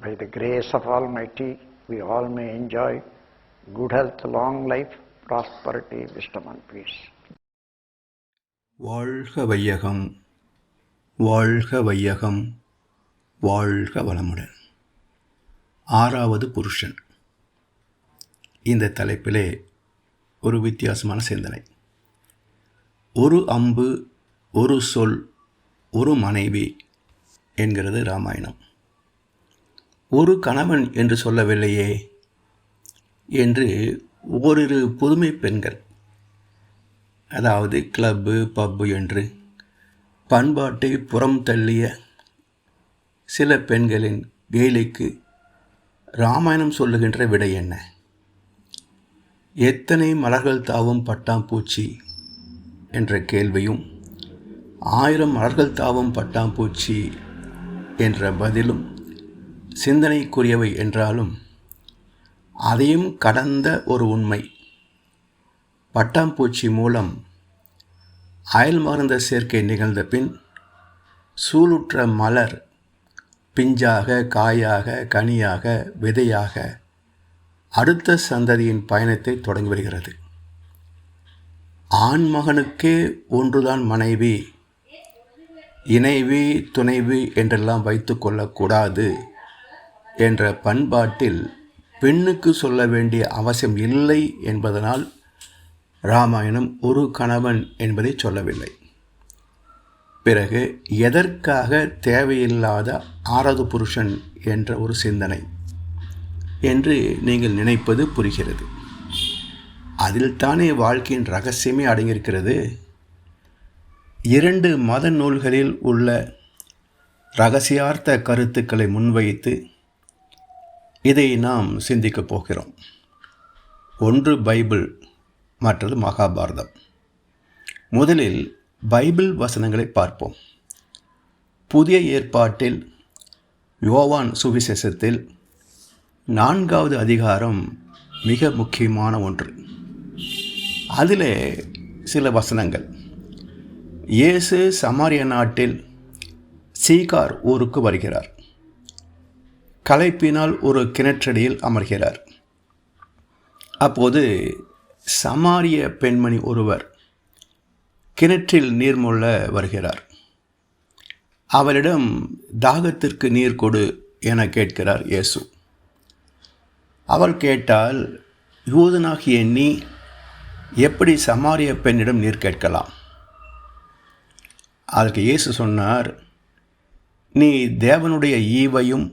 by the grace of Almighty, we all may enjoy good health, long life, prosperity, wisdom, and peace. வாழ்க வையகம் வாழ்க வையகம் வாழ்க வளமுடன். ஆறாவது புருஷன். இந்த தலைப்பிலே ஒரு வித்தியாசமான சிந்தனை. ஒரு அம்பு ஒரு சொல் ஒரு மனைவி என்கிறது ராமாயணம். ஒரு கணவன் என்று சொல்லவில்லையே என்று ஓரிரு புதுமை பெண்கள் அதாவது கிளப்பு பப்பு என்று பண்பாட்டை புறம் தள்ளிய சில பெண்களின் கேலிக்கு ராமாயணம் சொல்லுகின்ற விடை என்ன? எத்தனை மலர்கள் தாவும் பட்டாம்பூச்சி என்ற கேள்வியும் ஆயிரம் மலர்கள் தாவும் பட்டாம்பூச்சி என்ற பதிலும் சிந்தனைக்குரியவை என்றாலும் அதையும் கடந்த ஒரு உண்மை. பட்டாம்பூச்சி மூலம் அயல் மருந்த சேர்க்கை நிகழ்ந்த பின் சூளுற்ற மலர் பிஞ்சாக காயாக கனியாக விதையாக அடுத்த சந்ததியின் பயணத்தை தொடங்கி வருகிறது. ஆண்மகனுக்கே ஒன்றுதான் மனைவி இணைவி துணைவி என்றெல்லாம் வைத்து கொள்ளக்கூடாது. என்ற பண்பாட்டில் பெண்ணுக்கு சொல்ல வேண்டிய அவசியம் இல்லை என்பதனால் ராமாயணம் ஒரு கணவன் என்பதை சொல்லவில்லை. பிறகு எதற்காக தேவையில்லாத ஆரது புருஷன் என்ற ஒரு சிந்தனை என்று நீங்கள் நினைப்பது புரிகிறது. அதில் தானே வாழ்க்கையின் ரகசியமே அடங்கியிருக்கிறது. இரண்டு மத நூல்களில் உள்ள ரகசியார்த்த கருத்துக்களை முன்வைத்து இதை நாம் சிந்திக்கப் போகிறோம். ஒன்று பைபிள் மற்றது மகாபாரதம். முதலில் பைபிள் வசனங்களை பார்ப்போம். புதிய ஏற்பாட்டில் யோவான் சுவிசேஷத்தில் நான்காவது அதிகாரம் மிக முக்கியமான ஒன்று. அதில் சில வசனங்கள். இயேசு சமாரிய நாட்டில் சீகார் ஊருக்கு வருகிறார். களைப்பினால் ஒரு கிணற்றடியில் அமர்கிறார். அப்போது சமாரிய பெண்மணி ஒருவர் கிணற்றில் நீர்மொள்ள வருகிறார். அவரிடம் தாகத்திற்கு நீர் கொடு என கேட்கிறார் இயேசு. அவள் கேட்டால் யூதனாகிய நீ எப்படி சமாரிய பெண்ணிடம் நீர் கேட்கலாம்? அதற்கு இயேசு சொன்னார் நீ தேவனுடைய ஈவையும்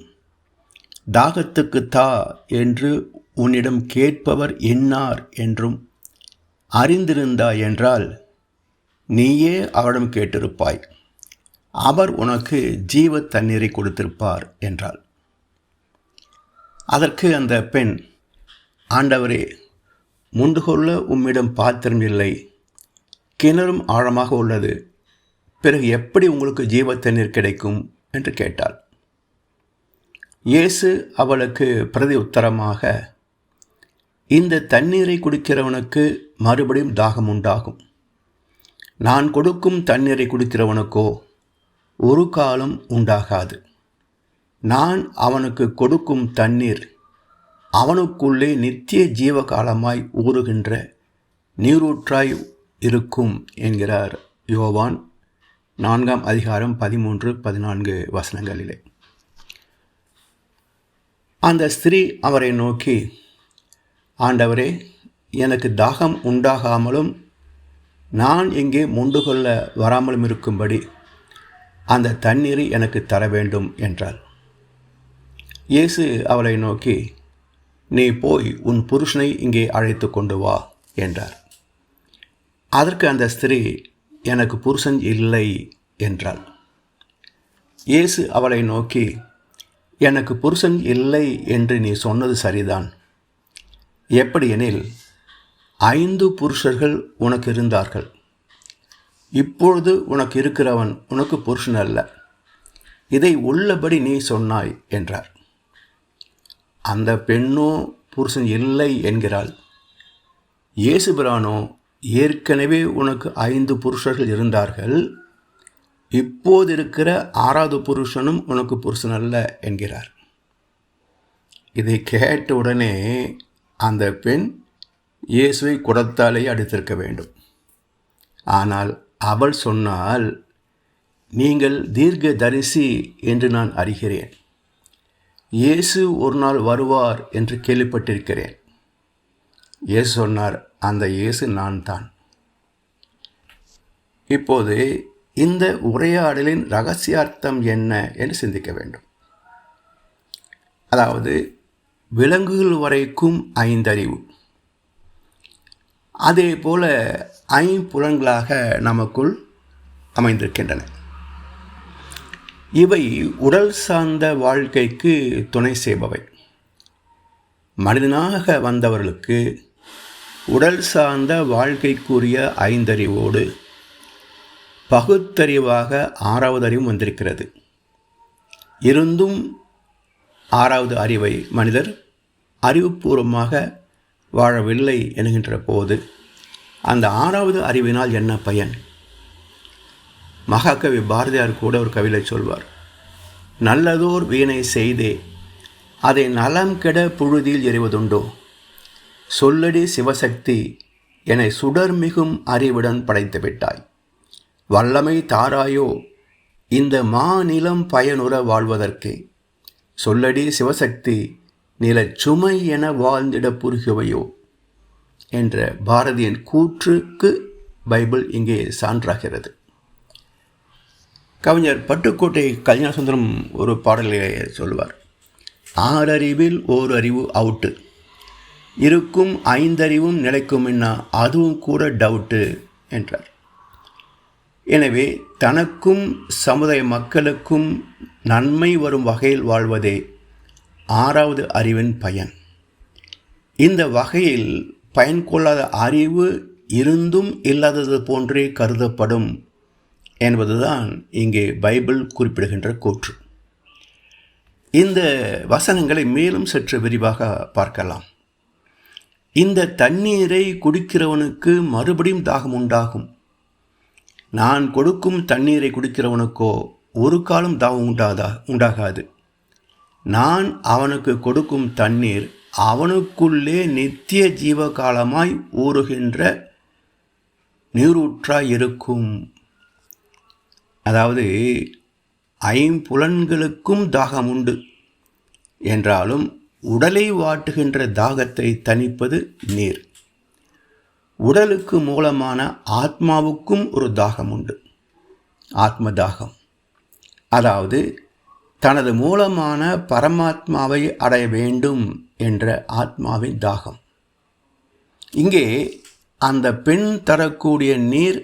தாகத்துக்கு தா என்று உன்னிடம் கேட்பவர் என்னார் என்றும் அறிந்திருந்தாய் என்றால் நீயே அவரிடம் கேட்டிருப்பாய். அவர் உனக்கு ஜீவ தண்ணீரை கொடுத்திருப்பார் என்றாள். அதற்கு அந்த பெண் ஆண்டவரே முண்டு கொள்ள உம்மிடம் பாத்திரம் இல்லை. கிணறும் ஆழமாக உள்ளது. பிறகு எப்படி உங்களுக்கு ஜீவ தண்ணீர் கிடைக்கும்? என்று கேட்டாள். இயேசு அவளுக்கு பிரதி உத்தரமாக இந்த தண்ணீரை குடிக்கிறவனுக்கு மறுபடியும் தாகம் உண்டாகும். நான் கொடுக்கும் தண்ணீரை குடிக்கிறவனுக்கோ ஒரு காலம் உண்டாகாது. நான் அவனுக்கு கொடுக்கும் தண்ணீர் அவனுக்குள்ளே நித்திய ஜீவகாலமாய் ஊறுகின்ற நீரூற்றாய் இருக்கும் என்கிறார் யோவான் நான்காம் அதிகாரம் பதிமூன்று பதினான்கு வசனங்களிலே. அந்த ஸ்திரீ அவரை நோக்கி ஆண்டவரே எனக்கு தாகம் உண்டாகாமலும் நான் இங்கே முண்டு கொள்ள வராமலும் இருக்கும்படி அந்த தண்ணீரை எனக்கு தர வேண்டும் என்றாள். இயேசு அவளை நோக்கி நீ போய் உன் புருஷனை இங்கே அழைத்து கொண்டு வா என்றார். அதற்கு அந்த ஸ்திரீ எனக்கு புருஷன் இல்லை என்றாள். இயேசு அவளை நோக்கி எனக்கு புருஷன் இல்லை என்று நீ சொன்னது சரிதான். எப்படியெனில் ஐந்து புருஷர்கள் உனக்கு இருந்தார்கள். இப்பொழுது உனக்கு இருக்கிறவன் உனக்கு புருஷன் அல்ல. இதை உள்ளபடி நீ சொன்னாய் என்றார். அந்த பெண்ணோ புருஷன் இல்லை என்கிறாள். இயேசுபிரானோ ஏற்கனவே உனக்கு ஐந்து புருஷர்கள் இருந்தார்கள். இப்போது இருக்கிற ஆறாவது புருஷனும் உனக்கு புருஷன் அல்ல என்கிறார். இதை கேட்ட உடனே அந்த பெண் இயேசுவை குடத்தாலேயே அடித்திருக்க வேண்டும். ஆனால் அவள் சொன்னால் நீங்கள் தீர்க்க தரிசி என்று நான் அறிகிறேன். இயேசு ஒரு நாள் வருவார் என்று கேள்விப்பட்டிருக்கிறேன். இயேசு சொன்னார் அந்த இயேசு நான் தான். இப்போது இந்த உரையாடலின் ரகசியார்த்தம் என்ன என்று சிந்திக்க வேண்டும். அதாவது விலங்குகள் வரைக்கும் ஐந்தறிவு. அதே போல ஐம்புலன்களாக நமக்குள் அமைந்திருக்கின்றன. இவை உடல் சார்ந்த வாழ்க்கைக்கு துணை செய்பவை. மனிதனாக வந்தவர்களுக்கு உடல் சார்ந்த வாழ்க்கைக்குரிய ஐந்தறிவோடு பகுத்தறிவாக ஆறாவது அறிவும் வந்திருக்கிறது. இருந்தும் ஆறாவது அறிவை மனிதர் அறிவுபூர்வமாக வாழவில்லை என்கின்ற போது அந்த ஆறாவது அறிவினால் என்ன பயன்? மகாகவி பாரதியார் கூட ஒரு கவிதை சொல்வார் நல்லதோர் வீணை செய்தே அதை நலம் கெட புழுதியில் எறிவதுண்டோ? சொல்லடி சிவசக்தி என்னை சுடர்மிகும் அறிவுடன் படைத்து விட்டாய் வல்லமை தாராயோ இந்த மாநிலம் பயனுற வாழ்வதற்கே. சொல்லடி சிவசக்தி நில சுமை என வாழ்ந்திட புருகுவையோ என்ற பாரதியின் கூற்றுக்கு பைபிள் இங்கே சான்றாகிறது. கவிஞர் பட்டுக்கோட்டை கல்யாணசுந்தரம் ஒரு பாடலிலே சொல்வார் ஆறறிவில் ஓர் அறிவு அவுட்டு இருக்கும் ஐந்தறிவும் நிலைக்கும் என்ன அதுவும் கூட டவுட்டு என்றார். எனவே தனக்கும் சமுதாய மக்களுக்கும் நன்மை வரும் வகையில் வாழ்வதே ஆறாவது அறிவின் பயன். இந்த வகையில் பயன் கொள்ளாத அறிவு இருந்தும் இல்லாதது போன்றே கருதப்படும் என்பதுதான் இங்கே பைபிள் குறிப்பிடுகின்ற கூற்று. இந்த வசனங்களை மேலும் சற்று விரிவாக பார்க்கலாம். இந்த தண்ணீரை குடிக்கிறவனுக்கு மறுபடியும் தாகம் உண்டாகும். நான் கொடுக்கும் தண்ணீரை குடிக்கிறவனுக்கோ ஒரு காலம் தாகம் உண்டாதா உண்டாகாது. நான் அவனுக்கு கொடுக்கும் தண்ணீர் அவனுக்குள்ளே நித்திய ஜீவகாலமாய் ஊறுகின்ற நீரூற்றாய் இருக்கும். அதாவது ஐம்புலன்களுக்கும் தாகம் உண்டு. என்றாலும் உடலை வாட்டுகின்ற தாகத்தை தணிப்பது நீர். உடலுக்கு மூலமான ஆத்மாவுக்கும் ஒரு தாகம் உண்டு. ஆத்ம தாகம் அதாவது தனது மூலமான பரமாத்மாவை அடைய வேண்டும் என்ற ஆத்மாவின் தாகம். இங்கே அந்த பெண் தரக்கூடிய நீர்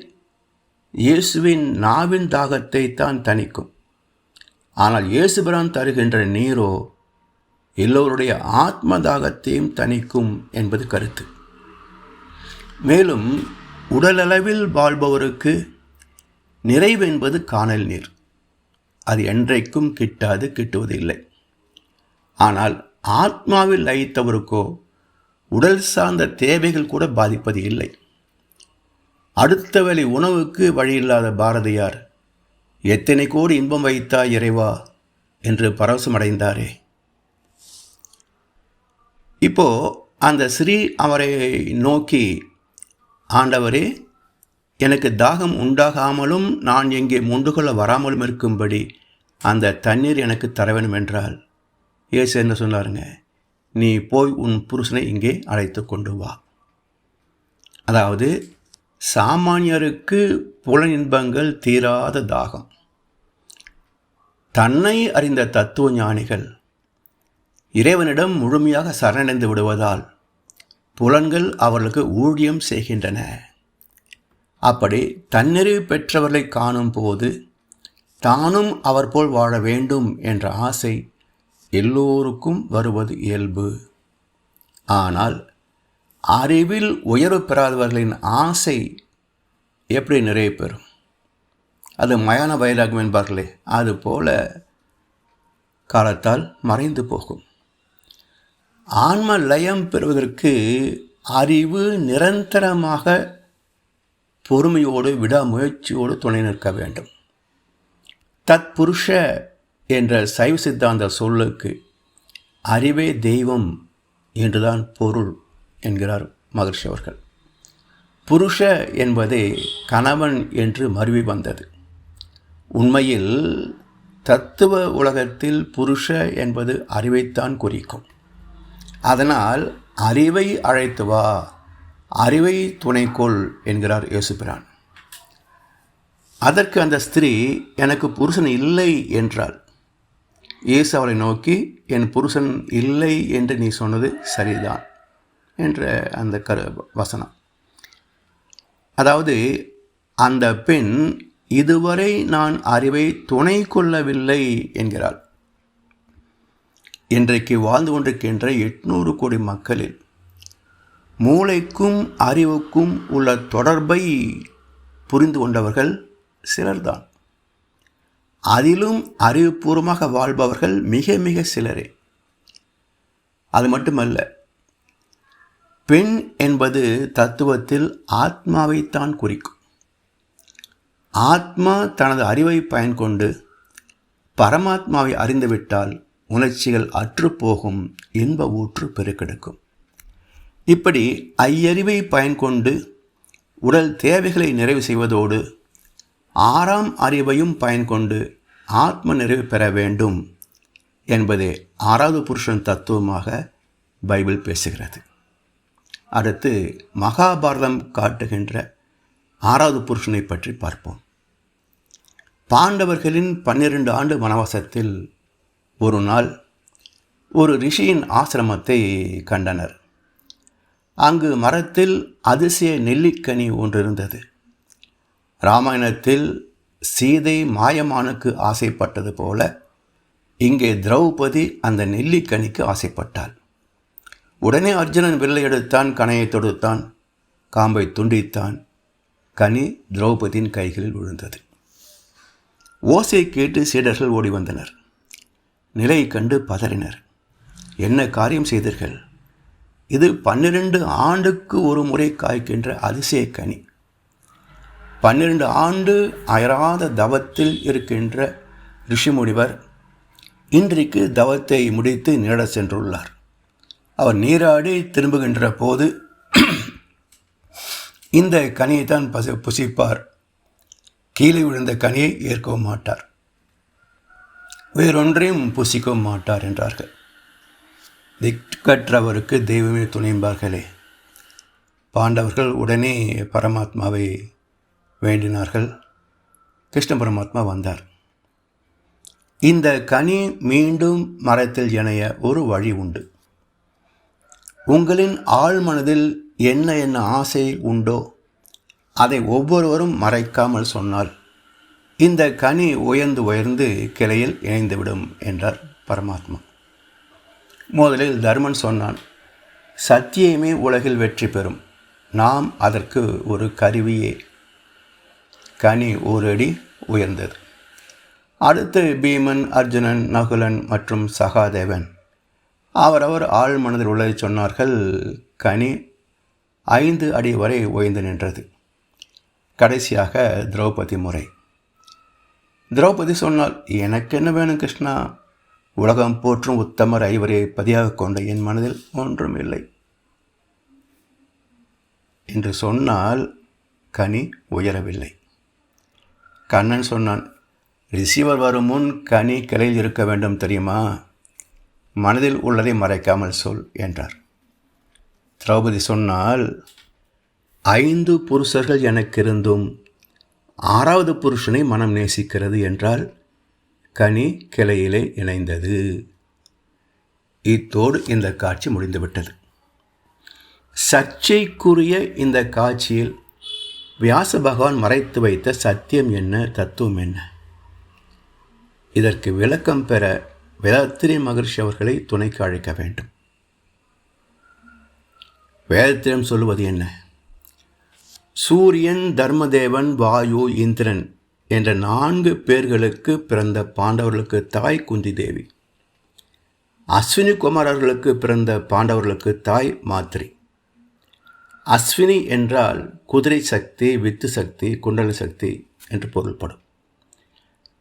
இயேசுவின் நாவின் தாகத்தை தான் தணிக்கும். ஆனால் இயேசுபிரான் தருகின்ற நீரோ எல்லோருடைய ஆத்ம தாகத்தையும் தணிக்கும் என்பது கருத்து. மேலும் உடலளவில் வாழ்பவருக்கு நிறைவு என்பது காணல் நீர். அது என்றைக்கும் கிட்டாது கிட்டுவதில்லை. ஆனால் ஆத்மாவில் லயித்தவருக்கோ உடல் சார்ந்த தேவைகள் கூட பாதிப்பது இல்லை. அடுத்த வழி உணவுக்கு வழியில்லாத பாரதியார் எத்தனை கோடி இன்பம் வைத்தா இறைவா? என்று பரவசமடைந்தாரே. இப்போ அந்த ஸ்ரீ அவரை நோக்கி ஆண்டவரே எனக்கு தாகம் உண்டாகாமலும் நான் எங்கே முண்டுகொள்ள வராமலும் இருக்கும்படி அந்த தண்ணீர் எனக்கு தர வேண்டும் என்றால் இயேசு என்ன சொன்னாருங்க? நீ போய் உன் புருஷனை இங்கே அழைத்து கொண்டு வா. அதாவது சாமானியருக்கு புல இன்பங்கள் தீராத தாகம். தன்னை அறிந்த தத்துவ ஞானிகள் இறைவனிடம் முழுமையாக சரணடைந்து விடுவதால் புலன்கள் அவர்களுக்கு ஊழியம் செய்கின்றன. அப்படி தன்னிறைவு பெற்றவர்களை காணும் போது தானும் அவர் போல் வாழ வேண்டும் என்ற ஆசை எல்லோருக்கும் வருவது இயல்பு. ஆனால் அறிவில் உயர்வு பெறாதவர்களின் ஆசை எப்படி நிறைவு பெறும்? அது மயான வைராகம் என்பார்களே அதுபோல காலத்தால் மறைந்து போகும். ஆன்ம லயம் பெறுவதற்கு அறிவு நிரந்தரமாக பொறுமையோடு விடாமுயற்சியோடு துணை நிற்க வேண்டும். தத் புருஷ என்ற சைவ சித்தாந்த சொல்லுக்கு அறிவே தெய்வம் என்றுதான் பொருள் என்கிறார் மகர்ஷி அவர்கள். புருஷ என்பதே கணவன் என்று மருவி வந்தது. உண்மையில் தத்துவ உலகத்தில் புருஷ என்பது அறிவைத்தான் குறிக்கும். அதனால் அறிவை அழைத்து வா. அறிவை துணைக்கொள் என்கிறார் இயேசுபிரான் அதற்கு அந்த ஸ்திரீ எனக்கு புருஷன் இல்லை என்றாள். இயேசு அவளை நோக்கி என் புருஷன் இல்லை என்று நீ சொன்னது சரிதான் என்ற அந்த கரு வசனம். அதாவது அந்த பெண் இதுவரை நான் அறிவை துணை கொள்ளவில்லை என்கிறாள். இன்றைக்கு வாழ்ந்து கொண்டிருக்கின்ற எட்நூறு கோடி மக்களில் மூளைக்கும் அறிவுக்கும் உள்ள தொடர்பை புரிந்து கொண்டவர்கள் சிலர்தான். அதிலும் அறிவுபூர்வமாக வாழ்பவர்கள் மிக மிக சிலரே. அது மட்டுமல்ல பெண் என்பது தத்துவத்தில் ஆத்மாவைத்தான் குறிக்கும். ஆத்மா தனது அறிவை பயன் கொண்டு பரமாத்மாவை அறிந்துவிட்டால் உணர்ச்சிகள் அற்றுப்போகும் இன்ப ஊற்று பெருக்கெடுக்கும். இப்படி ஐயறிவை பயன் கொண்டு உடல் தேவைகளை நிறைவு செய்வதோடு ஆறாம் அறிவையும் பயன் கொண்டு ஆத்ம நிறைவு பெற வேண்டும் என்பதே ஆறாவது புருஷன் தத்துவமாக பைபிள் பேசுகிறது. அடுத்து மகாபாரதம் காட்டுகின்ற ஆறாவது புருஷனை பற்றி பார்ப்போம். பாண்டவர்களின் பன்னிரண்டு ஆண்டு வனவாசத்தில் ஒரு நாள் ஒரு ரிஷியின் ஆசிரமத்தை கண்டனர். அங்கு மரத்தில் அதிசய நெல்லிக்கனி ஒன்று இருந்தது ராமாயணத்தில் சீதை மாயமானுக்கு ஆசைப்பட்டது போல இங்கே திரௌபதி அந்த நெல்லிக்கனிக்கு ஆசைப்பட்டாள். உடனே அர்ஜுனன் வில்லை எடுத்தான் கனையை தொடுத்தான் காம்பை துண்டித்தான் கனி திரௌபதியின் கைகளில் விழுந்தது. ஓசை கேட்டு சீடர்கள் ஓடி வந்தனர். நிலை கண்டு பதறினர். என்ன காரியம் செய்தீர்கள்? இது பன்னிரண்டு ஆண்டுக்கு ஒரு முறை காய்க்கின்ற அதிசய கனி. பன்னிரண்டு ஆண்டு அயராத தவத்தில் இருக்கின்ற ரிஷிமுனிவர் இன்றைக்கு தவத்தை முடித்து நீட சென்றுள்ளார். அவர் நீராடி திரும்புகின்ற போது இந்த கனியை தான் பசு புசிப்பார். கீழே விழுந்த கனியை ஏற்கவும் மாட்டார். வேறொன்றையும் புசிக்க மாட்டார் என்றார்கள். திக்கற்றவருக்கு தெய்வமே துணைம்பார்களே பாண்டவர்கள் உடனே பரமாத்மாவை வேண்டினார்கள். கிருஷ்ண பரமாத்மா வந்தார். இந்த கனி மீண்டும் மரத்தில் இணைய ஒரு வழி உண்டு. உங்களின் ஆழ்மனதில் என்ன என்ன ஆசை உண்டோ அதை ஒவ்வொருவரும் மறைக்காமல் சொன்னால் இந்த கனி உயர்ந்து உயர்ந்து கிளையில் இணைந்துவிடும் என்றார் பரமாத்மா. முதலில் தர்மன் சொன்னான் சத்தியமே உலகில் வெற்றி பெறும். நாம் அதற்கு ஒரு கருவியே. கனி ஒரு அடி உயர்ந்தது. அடுத்து பீமன் அர்ஜுனன் நகுலன் மற்றும் சகாதேவன். அவரவர் ஆள் மனதில் உள்ளதை சொன்னார்கள் கனி ஐந்து அடி வரை உயர்ந்து நின்றது. கடைசியாக திரௌபதி முறை. திரௌபதி சொன்னால் எனக்கு என்ன வேணும் கிருஷ்ணா? உலகம் போற்றும் உத்தமர் ஐவரை பதியாக கொண்ட என் மனதில் ஒன்றும் இல்லை. என்று சொன்னால் கனி உயரவில்லை. கண்ணன் சொன்னான் ரிசீவர் வரும் முன் கனி கிளையில் இருக்க வேண்டும் தெரியுமா? மனதில் உள்ளதை மறைக்காமல் சொல் என்றார். திரௌபதி சொன்னால் ஐந்து புருஷர்கள் எனக்கு இருந்தும் ஆறாவது புருஷனை மனம் நேசிக்கிறது என்றால் கனி கிளையிலே இணைந்தது. இத்தோடு இந்த காட்சி முடிந்துவிட்டது. சர்ச்சைக்குரிய இந்த காட்சியில் வியாச பகவான் மறைத்து வைத்த சத்தியம் என்ன தத்துவம் என்ன? இதற்கு விளக்கம் பெற வேதத்திரி மகர்ஷி அவர்களை துணைக்கு அழைக்க வேண்டும். வேதத்திரம் சொல்லுவது என்ன? சூரியன் தர்மதேவன் வாயு இந்திரன் என்ற நான்கு பேர்களுக்கு பிறந்த பாண்டவர்களுக்கு தாய் குந்தி தேவி. அஸ்வினி குமாரர்களுக்கு பிறந்த பாண்டவர்களுக்கு தாய் மாத்ரி. அஸ்வினி என்றால் குதிரை சக்தி வித்து சக்தி குண்டல சக்தி என்று பொருள்படும்.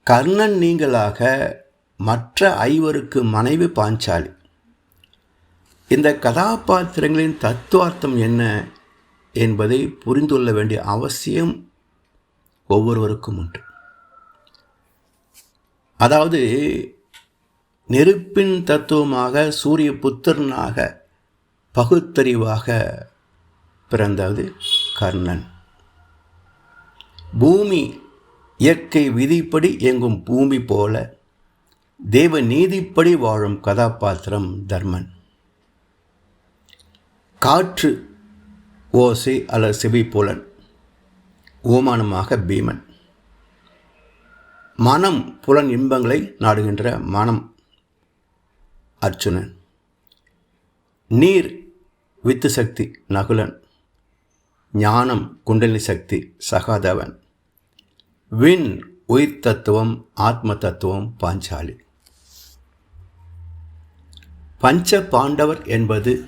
கர்ணன் நீங்களாக மற்ற ஐவருக்கு மனைவி பாஞ்சாலி. இந்த கதாபாத்திரங்களின் தத்துவார்த்தம் என்ன? என்பதை புரிந்து கொள்ள வேண்டிய அவசியம் ஒவ்வொருவருக்கும் உண்டு. அதாவது நெருப்பின் தத்துவமாக சூரிய புத்திரனாக பகுத்தறிவாக பிறந்தது கர்ணன். பூமி இயற்கை விதிப்படி இயங்கும் பூமி போல தேவ நீதிப்படி வாழும் கதாபாத்திரம் தர்மன். காற்று ஓசை அல்லது செவிப்புலன் ஓமானமாக பீமன். மனம் புலன் இன்பங்களை நாடுகின்ற மனம் அர்ச்சுனன் நீர் வித்து சக்தி நகுலன் ஞானம் குண்டலினி சக்தி சகாதவன். விண் உயிர் தத்துவம் ஆத்ம தத்துவம் பாஞ்சாலி. பஞ்ச பாண்டவர் என்பது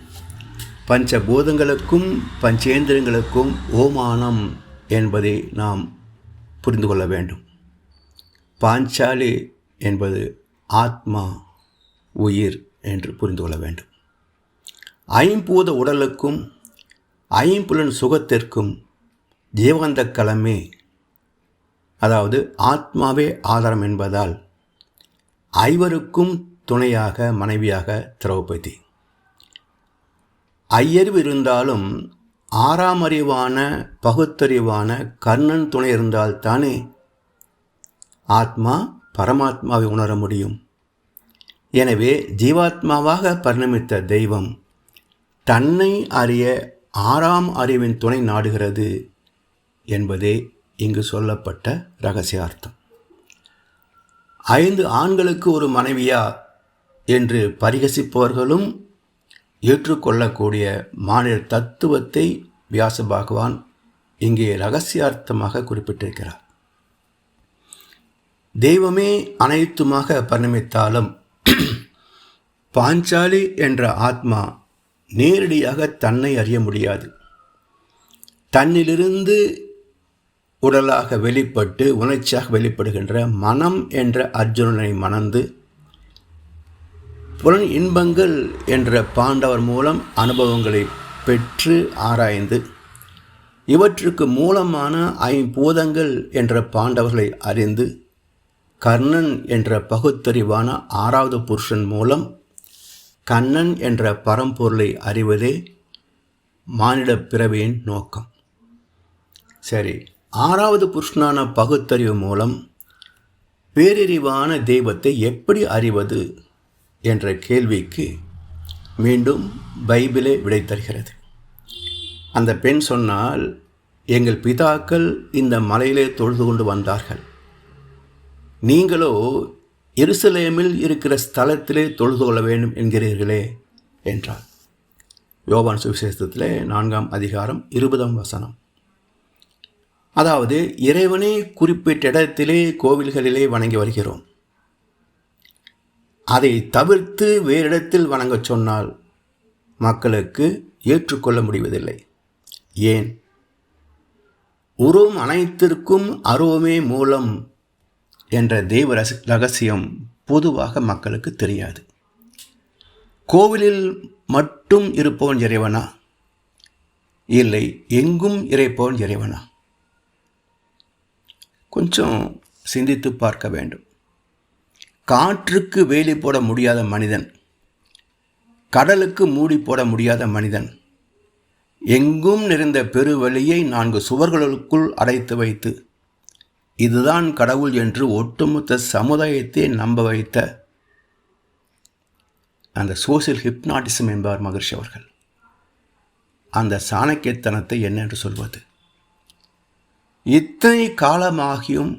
பஞ்சபூதங்களுக்கும் பஞ்சேந்திரங்களுக்கும் ஓமானம் என்பதை நாம் புரிந்து கொள்ள வேண்டும். பாஞ்சாலி என்பது ஆத்மா உயிர் என்று புரிந்து கொள்ள வேண்டும். ஐம்பூத உடலுக்கும் ஐம்புலன் சுகத்திற்கும் ஜீவந்த களமே அதாவது ஆத்மாவே ஆதாரம் என்பதால் ஐவருக்கும் துணையாக மனைவியாக திரௌபதி ஐயறிவு இருந்தாலும் ஆறாம் அறிவான பகுத்தறிவான கர்ணன் துணை இருந்தால்தானே ஆத்மா பரமாத்மாவை உணர முடியும். எனவே ஜீவாத்மாவாக பரிணமித்த தெய்வம் தன்னை அறிய ஆறாம் அறிவின் துணை நாடுகிறது என்பதே இங்கு சொல்லப்பட்ட ரகசியார்த்தம். ஐந்து ஆண்களுக்கு ஒரு மனைவியா என்று பரிகசிப்பவர்களும் ஏற்றுக்கொள்ளக்கூடிய மாநில தத்துவத்தை வியாச பகவான் இங்கே ரகசியார்த்தமாக குறிப்பிட்டிருக்கிறார். தெய்வமே அனைத்துமாக பரிணமித்தாலும் பாஞ்சாலி என்ற ஆத்மா நேரடியாக தன்னை அறிய முடியாது. தன்னிலிருந்து உடலாக வெளிப்பட்டு உணர்ச்சியாக வெளிப்படுகின்ற மனம் என்ற அர்ஜுனனை மணந்து புலன் இன்பங்கள் என்ற பாண்டவர் மூலம் அனுபவங்களை பெற்று ஆராய்ந்து இவற்றுக்கு மூலமான ஐம்பூதங்கள் என்ற பாண்டவர்களை அறிந்து கர்ணன் என்ற பகுத்தறிவான ஆறாவது புருஷன் மூலம் கண்ணன் என்ற பரம்பொருளை அறிவதே மானிட பிறவியின் நோக்கம். சரி ஆறாவது புருஷனான பகுத்தறிவு மூலம் பேரறிவான தெய்வத்தை எப்படி அறிவது? என்ற கேள்விக்கு மீண்டும் பைபிளே விடை தருகிறது. அந்த பெண் சொன்னால் எங்கள் பிதாக்கள் இந்த மலையிலே தொழுது கொண்டு வந்தார்கள். நீங்களோ எருசலேமில் இருக்கிற ஸ்தலத்திலே தொழுது கொள்ள வேண்டும் என்கிறீர்களே என்றார் யோவான் சுவிசேஷத்திலே நான்காம் அதிகாரம் இருபதாம் வசனம். அதாவது இறைவனை குறிப்பிட்ட இடத்திலே கோவில்களிலே வணங்கி வருகிறோம். அதை தவிர்த்து வேறு இடத்தில் வணங்கச் சொன்னால் மக்களுக்கு ஏற்றுக்கொள்ள முடிவதில்லை. ஏன்? உருவம் அனைத்திற்கும் அருவமே மூலம் என்ற தெய்வ ரச ரகசியம் பொதுவாக மக்களுக்கு தெரியாது. கோவிலில் மட்டும் இருப்பவன் இறைவனா? இல்லை எங்கும் இறைப்பவன் இறைவனா? கொஞ்சம் சிந்தித்து பார்க்க வேண்டும். காற்றுக்கு வேலி போட முடியாத மனிதன். கடலுக்கு மூடி போட முடியாத மனிதன். எங்கும் நிறைந்த பெருவழியை நான்கு சுவர்களுக்குள் அடைத்து வைத்து இதுதான் கடவுள் என்று ஒட்டுமொத்த சமுதாயத்தை நம்ப வைத்த அந்த சோசியல் ஹிப்னாட்டிசம் என்பார் மகிழ்ச்சி அவர்கள். அந்த சாணக்கியத்தனத்தை என்னென்று சொல்வது? இத்தனை காலமாகியும்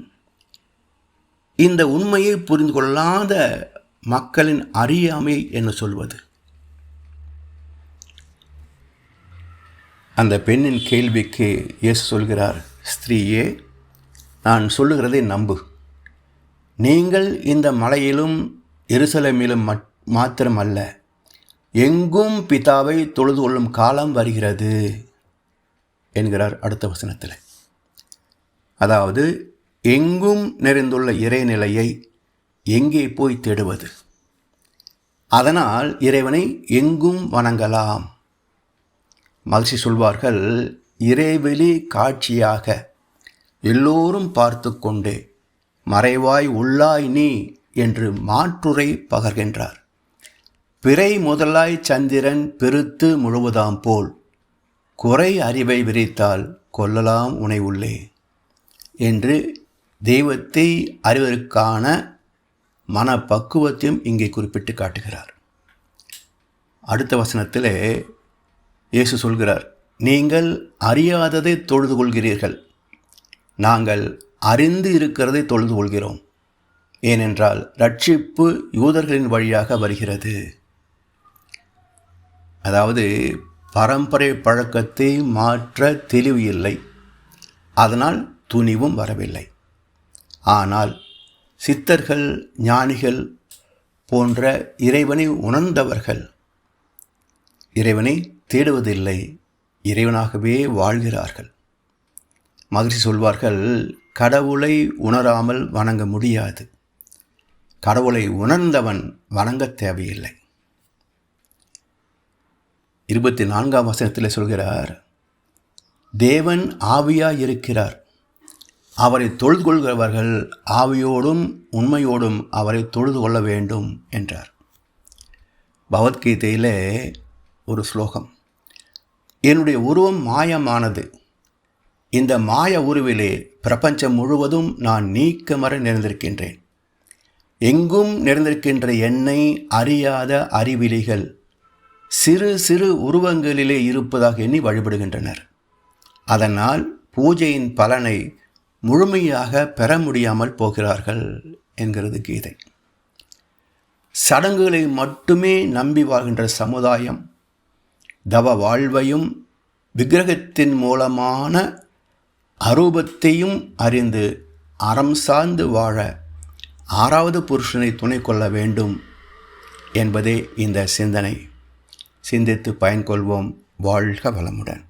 இந்த உண்மையை புரிந்து கொள்ளாத மக்களின் அறியாமை என்று சொல்வது. அந்த பெண்ணின் கேள்விக்கு இயேசு சொல்கிறார் ஸ்திரீயே நான் சொல்லுகிறதை நம்பு. நீங்கள் இந்த மலையிலும் எருசலேமிலும் மாத்திரம் அல்ல எங்கும் பிதாவை தொழுது கொள்ளும் காலம் வருகிறது என்கிறார் அடுத்த வசனத்தில். அதாவது எங்கும் நிறைந்துள்ள இறைநிலையை எங்கே போய் தேடுவது? அதனால் இறைவனை எங்கும் வணங்கலாம். மகிழ்ச்சி சொல்வார்கள் இறைவெளி காட்சியாக எல்லோரும் பார்த்து கொண்டே மறைவாய் உள்ளாய் நீ என்று மாற்றுரை பகர்கின்றார். பிறை முதலாய் சந்திரன் பெருத்து முழுவதாம் போல் குறை அறிவை விரித்தால் கொல்லலாம் உனை உள்ளே என்று தெய்வத்தை அறிவதற்கான மனப்பக்குவத்தையும் இங்கே குறிப்பிட்டு காட்டுகிறார். அடுத்த வசனத்தில் இயேசு சொல்கிறார் நீங்கள் அறியாததை தொழுது கொள்கிறீர்கள். நாங்கள் அறிந்து இருக்கிறதை தொழுது கொள்கிறோம். ஏனென்றால் ரட்சிப்பு யூதர்களின் வழியாக வருகிறது. அதாவது பரம்பரை பழக்கத்தை மாற்ற தெளிவு இல்லை. அதனால் துணிவும் வரவில்லை. ஆனால் சித்தர்கள் ஞானிகள் போன்ற இறைவனை உணர்ந்தவர்கள் இறைவனை தேடுவதில்லை இறைவனாகவே வாழ்கிறார்கள். மகிழ்ச்சி சொல்வார்கள் கடவுளை உணராமல் வணங்க முடியாது. கடவுளை உணர்ந்தவன் வணங்க தேவையில்லை. இருபத்தி நான்காம் வசனத்தில் சொல்கிறார் தேவன் ஆவியாய் இருக்கிறார் அவரை தொழுது கொள்கிறவர்கள் ஆவியோடும் உண்மையோடும் அவரை தொழுது கொள்ள வேண்டும் என்றார். பகவத்கீதையிலே ஒரு ஸ்லோகம். என்னுடைய உருவம் மாயமானது. இந்த மாய உருவிலே பிரபஞ்சம் முழுவதும் நான் நீக்கமர நிறைந்திருக்கின்றேன். எங்கும் நிறைந்திருக்கின்ற என்னை அறியாத அறிவிலிகள் சிறு சிறு உருவங்களிலே இருப்பதாக எண்ணி வழிபடுகின்றனர். அதனால் பூஜையின் பலனை முழுமையாக பெற முடியாமல் போகிறார்கள் என்கிறது கீதை. சடங்குகளை மட்டுமே நம்பி வாழ்கின்ற சமுதாயம் தவ வாழ்வையும் விக்கிரகத்தின் மூலமான அரூபத்தையும் அறிந்து அறம் சார்ந்து வாழ ஆறாவது புருஷனை துணை கொள்ள வேண்டும் என்பதே இந்த சிந்தனை. சிந்தித்து பயன்கொள்வோம் வாழ்க வளமுடன்.